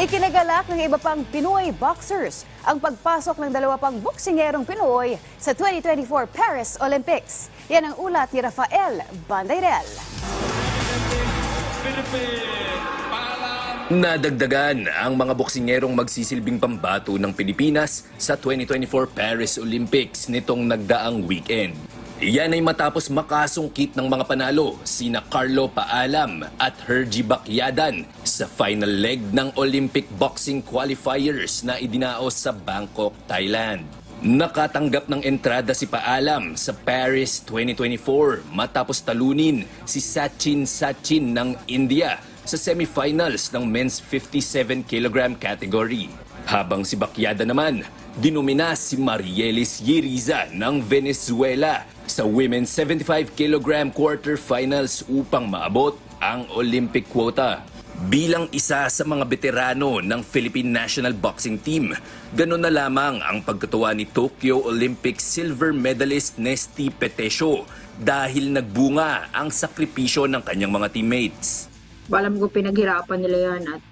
Ikinagalak ng iba pang Pinoy boxers ang pagpasok ng dalawa pang boksingerong Pinoy sa 2024 Paris Olympics. Yan ang ulat ni Rafael Bandairel. Nadagdagan ang mga boksingerong magsisilbing pambato ng Pilipinas sa 2024 Paris Olympics nitong nagdaang weekend. Iyan ay matapos makasungkit ng mga panalo sina Carlo Paalam at Hergy Bakyadan sa final leg ng Olympic Boxing Qualifiers na idinaos sa Bangkok, Thailand. Nakatanggap ng entrada si Paalam sa Paris 2024 matapos talunin si Sachin Sachin ng India sa semifinals ng men's 57 kg category. Habang si Bakyada naman, dinumina si Marielis Yeriza ng Venezuela sa women's 75 kg quarterfinals upang maabot ang Olympic quota. Bilang isa sa mga veterano ng Philippine National Boxing Team, ganun na lamang ang pagkatuwa ni Tokyo Olympic silver medalist Nesty Petesio dahil nagbunga ang sakripisyo ng kanyang mga teammates. alam ko pinaghirapan nila yan at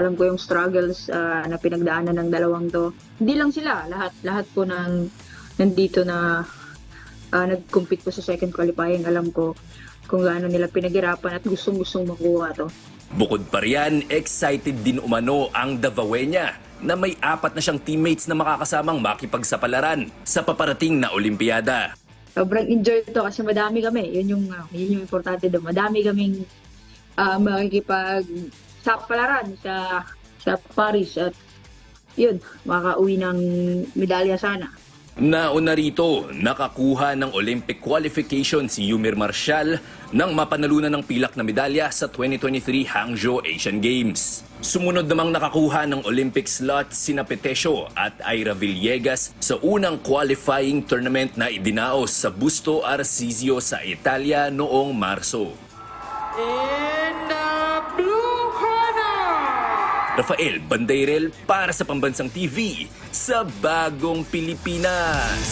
alam ko yung struggles ah, na pinagdaanan ng dalawang to. Hindi lang sila, lahat lahat po ng nandito na ah, nag-compete po sa second qualifying, alam ko kung gaano nila pinaghirapan at gustong-gustong makuha to. Bukod pa riyan, excited din umano ang Davawenya na may apat na siyang teammates na makakasamang makipagsapalaran sa paparating na Olimpiada. Sobrang enjoy to kasi madami kami. Yun yung, ah, yun yung importante doon. Madami kaming uh, makikipag sapalaran sa sa Paris at yun, makauwi ng medalya sana. Nauna rito, nakakuha ng Olympic qualification si Yumir Marshall nang mapanalunan ng pilak na medalya sa 2023 Hangzhou Asian Games. Sumunod namang nakakuha ng Olympic slot sina Petesio at Ira Villegas sa unang qualifying tournament na idinaos sa Busto Arsizio sa Italia noong Marso. In Rafael Bandairel para sa Pambansang TV sa Bagong Pilipinas.